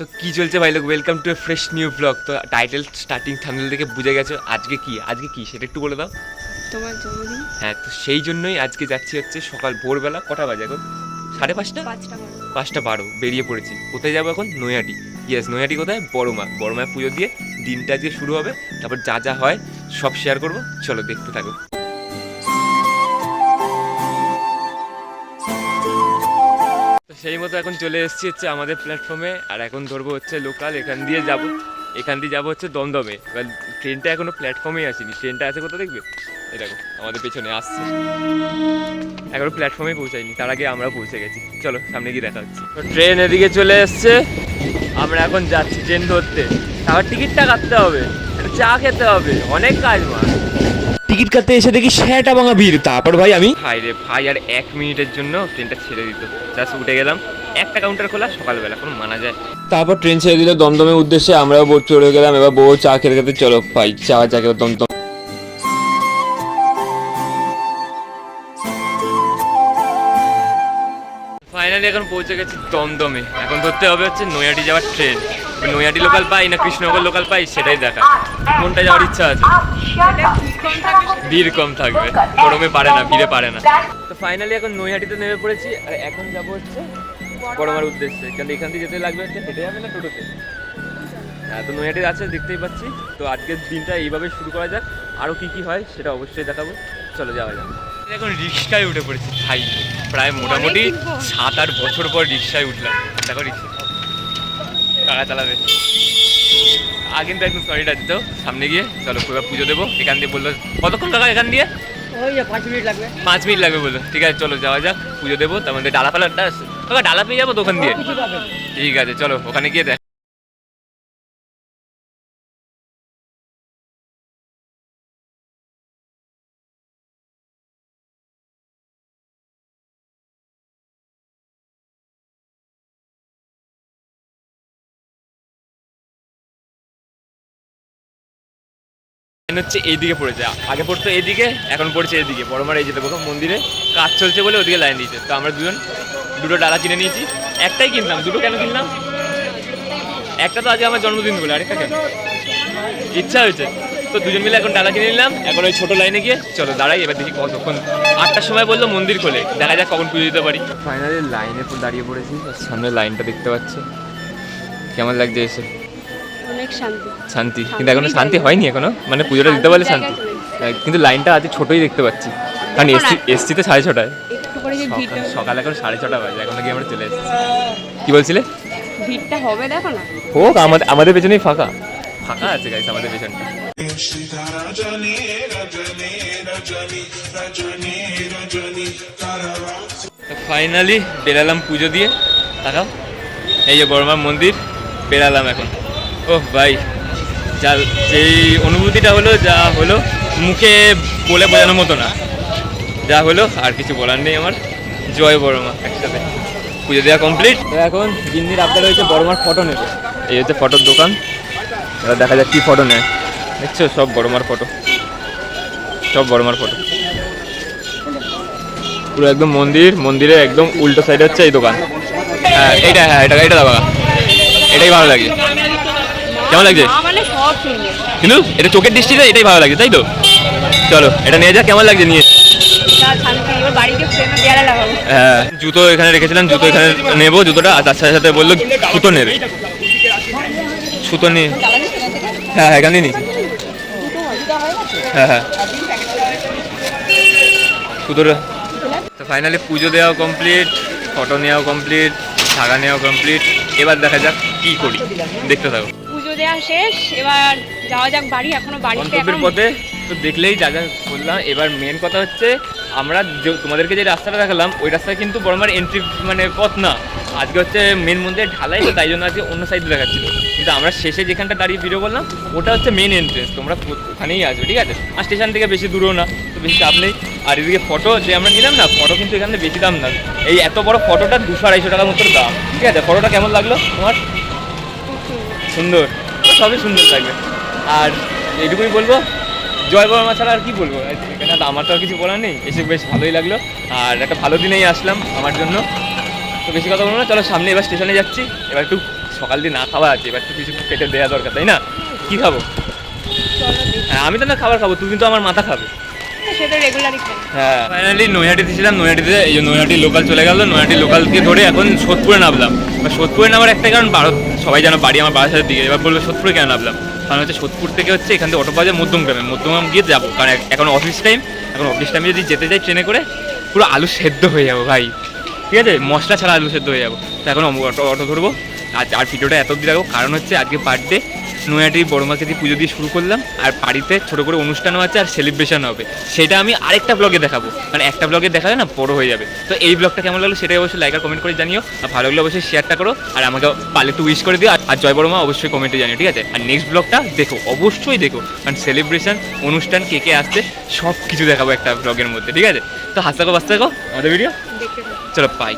তো কি চলছে ভাই লোক? Welcome to a fresh new blog তো টাইটেল স্টার্টিং থামনেল থেকে বুঝে গেছো আজকে কি? আজকে কি? সেটা একটু বলে দাও। তোমার জন্মদিন? হ্যাঁ তো সেই জন্যই আজকে যাচ্ছি হচ্ছে সকাল ভোরবেলা। কটা বাজে এখন? সাড়ে পাঁচটা? পাঁচটা বারো। বেরিয়ে পড়েছি। কোথায় যাব এখন? নৈহাটি। ইয়েস নৈহাটি কোথায়? বড় মা বড় মায়ের পুজো দিয়ে দিনটা আজকে শুরু হবে তারপর যা যা হয় সব শেয়ার করব। চলো দেখতে থাকো। সেই মতো এখন চলে এসেছি হচ্ছে আমাদের প্ল্যাটফর্মে আর এখন ধরবো হচ্ছে লোকাল এখান দিয়ে যাব, এখান দিয়ে যাব হচ্ছে দমদমে। এবার ট্রেনটা এখনও প্ল্যাটফর্মেই আসেনি। ট্রেনটা আছে কোথাও দেখবে? দেখো, আমাদের পেছনে আসছে। এখনও প্ল্যাটফর্মে পৌঁছায়নি, তার আগে আমরা পৌঁছে গেছি। চলো, সামনে গিয়ে দেখা হচ্ছে। তো ট্রেন এদিকে চলে এসছে। আমরা এখন যাচ্ছি ট্রেন ধরতে। তারপর টিকিটটা কাটতে হবে চা খেতে হবে, অনেক কাজ মা। টিকিট কাটতে এসে দেখি সেটা ভাঙা ভিড়। তারপর ভাই আমি ভাই রে ভাই আর এক মিনিটের জন্য ট্রেনটা ছেড়ে দিত। জাস্ট উঠে গেলাম। একটা কাউন্টার খোলা সকালবেলা কোনো মানা যায়। তারপর ট্রেন ছেড়ে দিল দমদমের উদ্দেশ্যে আমরাও বোট চলে গেলাম। এবার বউ চা খেতে খেতে চলো ভাই চা চা খেতে দমদম। ফাইনালি এখন পৌঁছে গেছি দমদমে। এখন ধরতে হবে হচ্ছে নৈহাটি যাওয়ার ট্রেন। নৈহাটি লোকাল পাই না কৃষ্ণনগর লোকাল পাই সেটাই দেখা। কোনটা যাওয়ার ইচ্ছা আছে? ভিড় কম থাকবে। গরমে পারে না ভিড়ে পারে না। তো ফাইনালি এখন নৈহাটিতে নেমে পড়েছি আর এখন যাব হচ্ছে বড়মার উদ্দেশ্যে। কারণ এখান থেকে যেতে লাগবে হচ্ছে হেঁটে যাবে না টোটোতে? হ্যাঁ তো নৈহাটি আছে দেখতেই পাচ্ছি। তো আজকের দিনটা এইভাবে শুরু করা যাক আরও কী কী হয় সেটা অবশ্যই দেখাবো। চলো যাওয়া যাক। এখন রিক্সায় উঠে পড়েছি ভাই প্রায় মোটামুটি সাত আট বছর পর রিক্সায় উঠলাম। দেখো রিক্সা। কাকা চালাবে? কিন্তু একদম সরিটা দিত। সামনে গিয়ে চলো এবার পুজো দেবো। এখান দিয়ে বলল কতক্ষণ কাকা এখান দিয়ে? ওই পাঁচ মিনিট লাগবে। পাঁচ মিনিট লাগবে বলল। ঠিক আছে চলো যাওয়া যাক পুজো দেবো। তার মধ্যে ডালা ফালাটা কাকা ডালা পেয়ে যাব দোকান দিয়ে। ঠিক আছে চলো ওখানে গিয়ে দেখ। ট্রেন হচ্ছে এইদিকে পড়েছে আগে পড়তো এইদিকে এখন পড়ছে এইদিকে। বড়মার এই যেতে বলো মন্দিরে কাজ চলছে বলে ওদিকে লাইন দিয়েছে। তো আমরা দুজন দুটো ডালা কিনে নিয়েছি। একটাই কিনলাম। দুটো কেন কিনলাম? একটা তো আজকে আমার জন্মদিন বলে আরেকটা কেন? ইচ্ছা হয়েছে। তো দুজন মিলে এখন ডালা কিনে নিলাম। এখন ওই ছোটো লাইনে গিয়ে চলো দাঁড়াই এবার দেখি কতক্ষণ। আটটার সময় বলল মন্দির খোলে। দেখা যাক কখন পুজো দিতে পারি। ফাইনালি লাইনে দাঁড়িয়ে পড়েছি। সামনে লাইনটা দেখতে পাচ্ছে। কেমন লাগছে এসে? অনেক শান্তি। শান্তি। কিন্তু এখনও শান্তি হয়নি এখনও? মানে পুজোটা দিতে পারলে শান্তি। হ্যাঁ, কিন্তু লাইনটা আজ ছোটই দেখতে পাচ্ছি। কারণ এসছি এসছি তো সাড়ে ছটায়। সকাল এখন সাড়ে ছটা বাজে এখন নাকি আমরা চলে এসেছি। কি বলছিলে? ভিড়টা হবে দেখো না। হোক আমাদের আমাদের পেছনেই ফাঁকা। ফাঁকা আছে গাইস আমাদের পেছনটা ফাইনালি বেরালাম পুজো দিয়ে। তাকাও এই যে বড়মার মন্দির বেরালাম এখন। ওহ ভাই যা যেই অনুভূতিটা হলো যা হলো মুখে বলে বোঝানোর মতো না। যা হলো আর কিছু বলার নেই আমার। জয় বড়মা একসাথে। পুজো দেওয়া কমপ্লিট এখন গিন্নির আবদার হয়েছে বড়মার ফটো নেবে। এই হচ্ছে ফটোর দোকান। এবার দেখা যাক কী ফটো নেয়। দেখছ সব বড়মার ফটো সব বড়মার ফটো পুরো একদম মন্দির মন্দিরে একদম উল্টো সাইডে হচ্ছে এই দোকান। হ্যাঁ এইটা হ্যাঁ এটা এটা কাকা। এটাই ভালো লাগে। কেমন লাগছে? মানে সব সুন্দর কিন্তু এটা চোখের দৃষ্টিতে এটাই ভালো লাগছে তাই তো? চলো এটা নিয়ে যা কেমন লাগছে নিয়ে? হ্যাঁ জুতো এখানে রেখেছিলাম জুতো এখানে নেব জুতোটা আর তার সাথে সাথে বলল সুতো নেবে। সুতো নিয়ে। হ্যাঁ হ্যাঁ এখান নিয়েছি হ্যাঁ হ্যাঁ। সুতোটা। তো ফাইনালি পুজো দেওয়া কমপ্লিট ফটো নেওয়াও কমপ্লিট ধাগা নেওয়া কমপ্লিট এবার দেখা যাক কি করি। দেখতে থাকো। দেওয়া শেষ এবার যাওয়া যাক বাড়ি এখনও বাড়িতে এখন পথে তো দেখলেই যা যা বললাম। এবার মেন কথা হচ্ছে আমরা যে তোমাদেরকে যে রাস্তাটা দেখালাম ওই রাস্তায় কিন্তু বড়মার এন্ট্রি মানে পথ না। আজকে হচ্ছে মেন মন্দিরে ঢালাই তো তাই জন্য আজকে অন্য সাইডে দেখাচ্ছিল। কিন্তু আমরা শেষে যেখানটা দাঁড়িয়ে ভিডিও করলাম ওটা হচ্ছে মেন এন্ট্রেন্স তোমরা ওখানেই আসবে ঠিক আছে? আর স্টেশন থেকে বেশি দূরও না তো বেশি চাপ নেই। আর এদিকে ফটো যে আমরা নিলাম না ফটো কিন্তু এখানে বেশি দাম না। এই এত বড় ফটোটা দুশো আড়াইশো টাকার মতো দাম ঠিক আছে? ফটোটা কেমন লাগল তোমার? সুন্দর। সবই সুন্দর লাগবে। আর এইটুকুই বলব জয় বর্মা ছাড়া আর কি বলব? এখানে তো আমার তো আর কিছু বলার নেই এসে বেশ ভালোই লাগল। আর একটা ভালো দিনেই আসলাম আমার জন্য। তো বেশি কথা বলব না চলো সামনে এবার স্টেশনে যাচ্ছি। এবার একটু সকাল দিয়ে না খাওয়া আছে এবার একটু কিছু পেটে দেওয়া দরকার তাই না? কি খাব? হ্যাঁ আমি তো না খাবার খাব তুমি তো আমার মাথা খাবে। হ্যাঁ ফাইনালি নৈহাটিতে ছিলাম নৈহাটিতে এই যে নৈহাটি লোকাল চলে গেল নৈহাটি লোকালকে ধরে এখন সোদপুরে নামলাম। সোদপুরে নামার একটা কারণ বারো সবাই যেন বাড়ি আমার বারাসাতের দিকে এবার বলবে সোদপুরে কেন নামলাম? কারণ হচ্ছে সোদপুর থেকে হচ্ছে এখান থেকে অটো পাওয়া যায় মধ্যমগ্রামে মধ্যমগ্রাম গিয়ে যাব। কারণ এখন অফিস টাইম এখন অফিস টাইমে যদি যেতে যাই ট্রেনে করে, পুরো আলু সেদ্ধ হয়ে যাব ভাই। ঠিক আছে? মশলা ছাড়া আলু সেদ্ধ হয়ে যাব। তো এখন অটো অটো ধরবো। আর আর ভিডিওটা এত দিয়ে রাখব। কারণ হচ্ছে আজকে বার্থডে নৈহাটি বড় মাকে দিয়ে পুজো দিয়ে শুরু করলাম আর বাড়িতে ছোট করে অনুষ্ঠানও আছে আর সেলিব্রেশন হবে। সেটা আমি আরেকটা ব্লগে দেখাবো। মানে একটা ব্লগে দেখালে না বড় হয়ে যাবে। তো এই ব্লগটা কেমন লাগল সেটাই অবশ্যই লাইক আর কমেন্ট করে জানিও। আর ভালো লাগলে অবশ্যই শেয়ারটা করো। আর আমাকে পারলে একটু উইশ করে দিও। আর- জয় বড় মা অবশ্যই কমেন্টে জানিও ঠিক আছে? আর নেক্সট ব্লগটা দেখো অবশ্যই দেখো। কারণ সেলিব্রেশন অনুষ্ঠান কে কে আসছে সব কিছু দেখাবো একটা ব্লগের মধ্যে ঠিক আছে? তো হাসতে থাকো বাঁচতে থাকো আমাদের ভিডিও চলো পাই